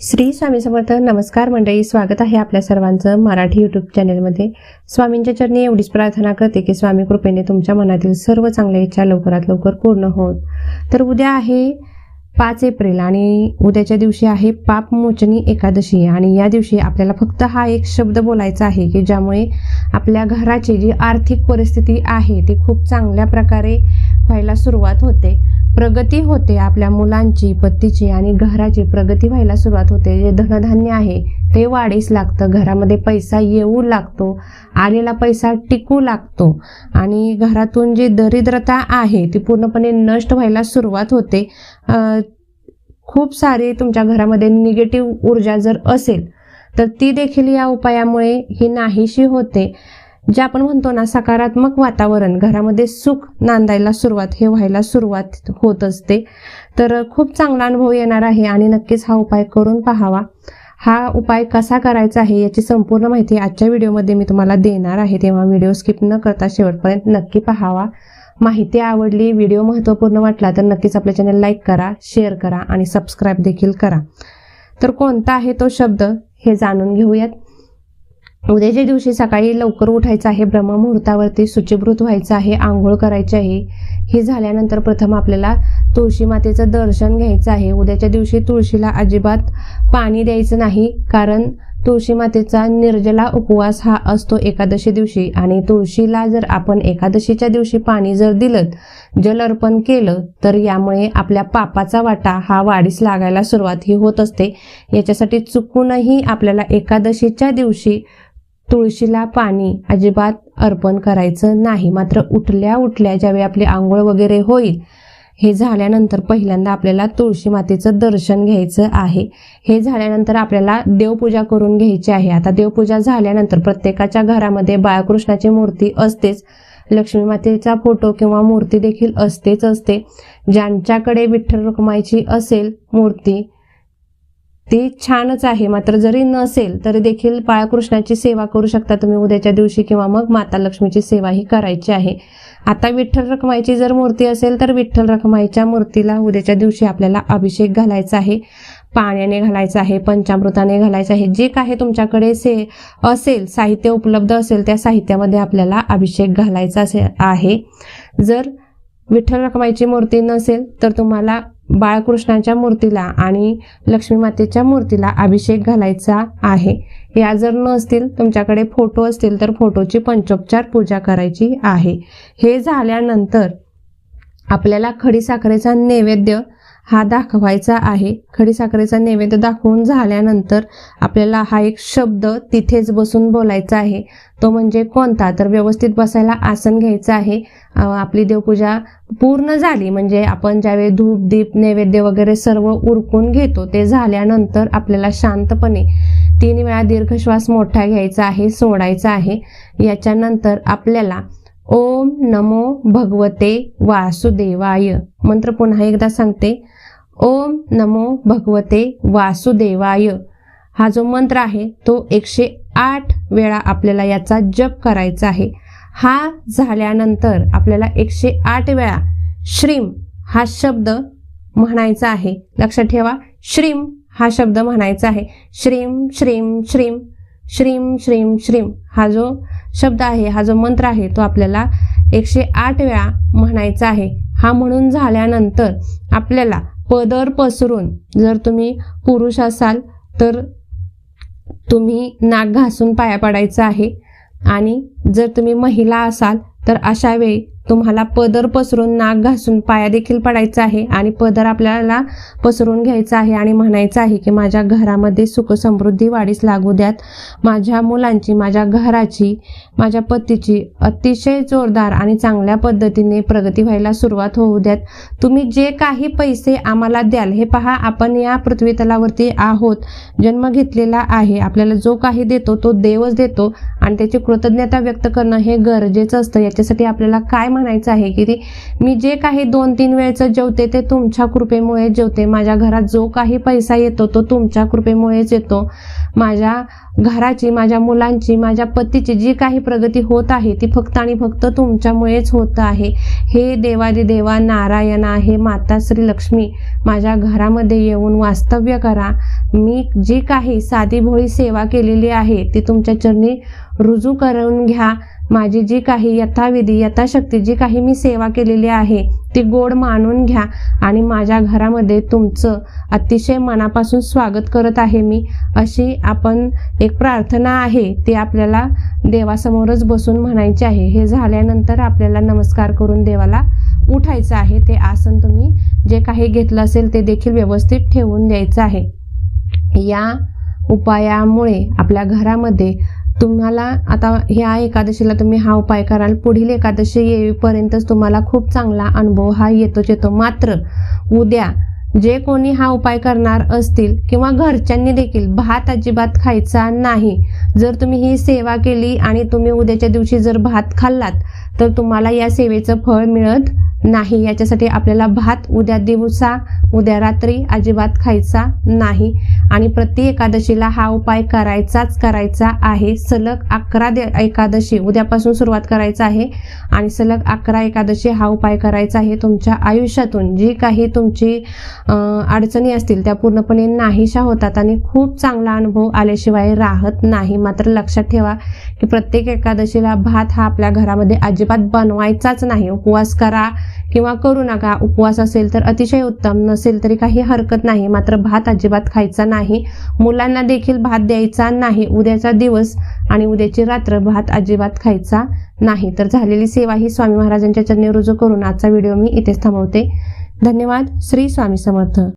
श्री स्वामी समर्थ नमस्कार मंडळी स्वागत आहे आपल्या सर्वांचं मराठी यूट्यूब चॅनेलमध्ये स्वामींच्या चरणी एवढीच प्रार्थना करते की स्वामी कृपेने तुमच्या मनातील सर्व चांगल्या इच्छा लवकरात लवकर पूर्ण होत. तर उद्या आहे पाच एप्रिल आणि उद्याच्या दिवशी आहे पापमोचनी एकादशी. आणि या दिवशी आपल्याला फक्त हा एक शब्द बोलायचा आहे की ज्यामुळे आपल्या घराची जी आर्थिक परिस्थिती आहे ती खूप चांगल्या प्रकारे व्हायला सुरुवात होते. प्रगती होते आपल्या मुलांची पतीची आणि घराची प्रगती व्हायला सुरुवात होते. जे धनधान्य आहे ते वाढीस लागतं. घरामध्ये पैसा येऊ लागतो आलेला पैसा टिकू लागतो आणि घरातून जी दरिद्रता आहे ती पूर्णपणे नष्ट व्हायला सुरुवात होते. खूप सारी तुमच्या घरामध्ये निगेटिव्ह ऊर्जा जर असेल तर ती देखील या उपायामुळे ही नाहीशी होते. जे आपण म्हणतो ना सकारात्मक वातावरण घरामध्ये सुख नांदायला सुरुवात हे व्हायला सुरुवात होत असते. तर खूप चांगला अनुभव येणार आहे आणि नक्कीच हा उपाय करून पाहावा. हा उपाय कसा करायचा आहे याची संपूर्ण माहिती आजच्या व्हिडिओमध्ये मी तुम्हाला देणार आहे. तेव्हा व्हिडिओ स्किप न करता शेवटपर्यंत नक्की पाहावा. माहिती आवडली व्हिडिओ महत्त्वपूर्ण वाटला तर नक्कीच आपल्या चॅनल लाईक करा शेअर करा आणि सबस्क्राईब देखील करा. तर कोणता आहे तो शब्द हे जाणून घेऊयात. उद्याच्या दिवशी सकाळी लवकर उठायचं आहे ब्रह्ममुहूर्तावरती शुचिभृत व्हायचं आहे आंघोळ करायची आहे हे झाल्यानंतर प्रथम आपल्याला तुळशी मातेचं दर्शन घ्यायचं आहे. उद्याच्या दिवशी तुळशीला अजिबात पाणी द्यायचं नाही कारण तुळशी मातेचा निर्जला उपवास हा असतो एकादशी दिवशी. आणि तुळशीला जर आपण एकादशीच्या दिवशी पाणी जर दिलं जल अर्पण केलं तर यामुळे आपल्या पापाचा वाटा हा वाढीस लागायला सुरुवात ही होत असते. याच्यासाठी चुकूनही आपल्याला एकादशीच्या दिवशी तुळशीला पाणी अजिबात अर्पण करायचं नाही. मात्र उठल्या उठल्या ज्यावेळी आपली आंघोळ वगैरे होईल हे झाल्यानंतर पहिल्यांदा आपल्याला तुळशी मातेचं दर्शन घ्यायचं आहे. हे झाल्यानंतर आपल्याला देवपूजा करून घ्यायची आहे. आता देवपूजा झाल्यानंतर प्रत्येकाच्या घरामध्ये बाळकृष्णाची मूर्ती असतेच. लक्ष्मी मातेचा फोटो किंवा मूर्ती देखील असतेच असते. ज्यांच्याकडे विठ्ठल रखुमाईची असेल मूर्ती ती छानच आहे. मात्र जरी नसेल तरी देखील बाळकृष्णाची सेवा करू शकता तुम्ही. उद्याच्या दिवशी किंवा मग माता लक्ष्मीची सेवा ही करायची आहे. आता विठ्ठल रखमाईची जर मूर्ती असेल तर विठ्ठल रखमाईच्या मूर्तीला उद्याच्या दिवशी आपल्याला अभिषेक घालायचा आहे. पाण्याने घालायचं आहे पंचामृताने घालायचं आहे. जे काही तुमच्याकडे से असेल साहित्य उपलब्ध असेल त्या साहित्यामध्ये आपल्याला अभिषेक घालायचा असे आहे. जर विठ्ठल रखमाईची मूर्ती नसेल तर तुम्हाला बाळकृष्णाच्या मूर्तीला आणि लक्ष्मी मातेच्या मूर्तीला अभिषेक घालायचा आहे. या जर नसतील तुमच्याकडे फोटो असतील तर फोटोची पंचोपचार पूजा करायची आहे. हे झाल्यानंतर आपल्याला खडीसाखरेचा नैवेद्य हा दाखवायचा आहे. खडीसाखरेचा नैवेद्य दाखवून झाल्यानंतर आपल्याला हा एक शब्द तिथेच बसून बोलायचा आहे. तो म्हणजे कोणता? तर व्यवस्थित बसायला आसन घ्यायचं आहे. आपली देवपूजा पूर्ण झाली. म्हणजे आपण ज्यावेळी धूप दीप नैवेद्य वगैरे सर्व उरकून घेतो ते झाल्यानंतर आपल्याला शांतपणे तीन वेळा दीर्घ श्वास मोठा घ्यायचा आहे सोडायचा आहे. याच्यानंतर आपल्याला ओम नमो भगवते वासुदेवाय. मंत्र पुन्हा एकदा सांगते. ओम नमो भगवते वासुदेवाय. हा जो मंत्र आहे तो एकशे आठ वेळा आपल्याला याचा जप करायचा आहे. हा झाल्यानंतर आपल्याला एकशे आठ वेळा श्रीम हा शब्द म्हणायचा आहे. लक्षात ठेवा श्रीम हा शब्द म्हणायचा आहे. श्रीम श्रीम श्रीम श्रीम श्रीम श्रीम हा जो शब्द आहे हा जो मंत्र आहे तो आपल्याला एकशे आठ वेळा म्हणायचा आहे. हा म्हणून झाल्यानंतर आपल्याला पदर पसरून जर तुम्ही पुरुष असाल तर तुम्ही नाक घासून पाया पडायचं आहे. आणि जर तुम्ही महिला असाल तर अशा वेळी तुम्हाला पदर पसरून नाक घासून पाया देखील पडायचा आहे आणि पदर आपल्याला पसरून घ्यायचा आहे आणि म्हणायचं आहे की माझ्या घरामध्ये सुख समृद्धी वाढीस लागू द्यात. माझ्या मुलांची माझ्या घराची माझ्या पतीची अतिशय जोरदार आणि चांगल्या पद्धतीने प्रगती व्हायला सुरुवात होऊ द्यात. तुम्ही जे काही पैसे आम्हाला द्याल हे पहा आपण या पृथ्वी तलावरती आहोत. जन्म घेतलेला आहे आपल्याला जो काही देतो तो देवच देतो आणि त्याची कृतज्ञता व्यक्त करणं हे गरजेचं असतं. याच्यासाठी आपल्याला काय म्हणायचं आहे की ते मी जे काही दोन तीन वेळचं जेवते ते तुमच्या कृपेमुळे जेवते. माझ्या घरात जो काही पैसा येतो तो तुमच्या कृपेमुळेच येतो. माझ्या घराची माझ्या मुलांची माझ्या पतीची जी काही प्रगती होत आहे ती फक्त आणि फक्त तुमच्यामुळेच होत आहे. हे देवादी देवा नारायण आहे माता श्री लक्ष्मी माझ्या घरामध्ये येऊन वास्तव्य करा. मी जी काही साधी भोळी सेवा केलेली आहे ती तुमच्या चरणी रुजू करून घ्या. माझी जी काही यथाविधी यथाशक्ती जी काही मी सेवा केलेली आहे ती गोड मानून घ्या आणि माझ्या घरामध्ये तुमचं अतिशय मनापासून स्वागत करत आहे मी. अशी आपण एक प्रार्थना आहे ती आपल्याला देवासमोरच बसून म्हणायची आहे. हे झाल्यानंतर आपल्याला नमस्कार करून देवाला उठायचं आहे. ते आसन तुम्ही जे काही घेतलं असेल ते देखील व्यवस्थित ठेवून द्यायचं आहे. या उपायामुळे आपल्या घरामध्ये तुम्हाला आता ह्या एकादशीला तुम्ही हा उपाय कराल. पुढील एकादशी येईपर्यंतच तुम्हाला खूप चांगला अनुभव हा येतोच येतो. मात्र उद्या जे कोणी हा उपाय करणार असतील किंवा घरच्यांनी देखील भात अजिबात खायचा नाही जर तुम्ही ही सेवा केली आणि तुम्ही उद्याच्या दिवशी जर भात खाल्लात तर तुम्हाला या सेवेचं फळ मिळत नाही याच्यासाठी आपल्याला भात उद्या दिवसा उद्या रात्री अजिबात खायचा नाही. आणि प्रति एकादशीला हा उपाय करायचाच करायचा आहे. सलग अकरा दे एकादशी उद्यापासून सुरुवात करायचा आहे. आणि सलग अकरा एकादशी हा उपाय करायचा आहे तुमच्या आयुष्यातून. जी काही तुमची अडचणी असतील त्या पूर्णपणे नाहीशा होतात आणि खूप चांगला अनुभव आल्याशिवाय राहत नाही. मात्र लक्षात ठेवा की प्रत्येक एकादशीला भात हा आपल्या घरामध्ये अजिबात बनवायचाच नाही. उपवास करा किंवा करू नका उपवास असेल तर अतिशय उत्तम नसेल तरी काही हरकत नाही मात्र भात अजिबात खायचा नाही मुलांना देखील भात द्यायचा नाही उद्याचा दिवस आणि उद्याची रात्र भात अजिबात खायचा नाही. तर झालेली सेवा ही स्वामी महाराजांच्या चरणी रुजू करून आजचा व्हिडिओ मी इथेच थांबवते. धन्यवाद. श्री स्वामी समर्थ.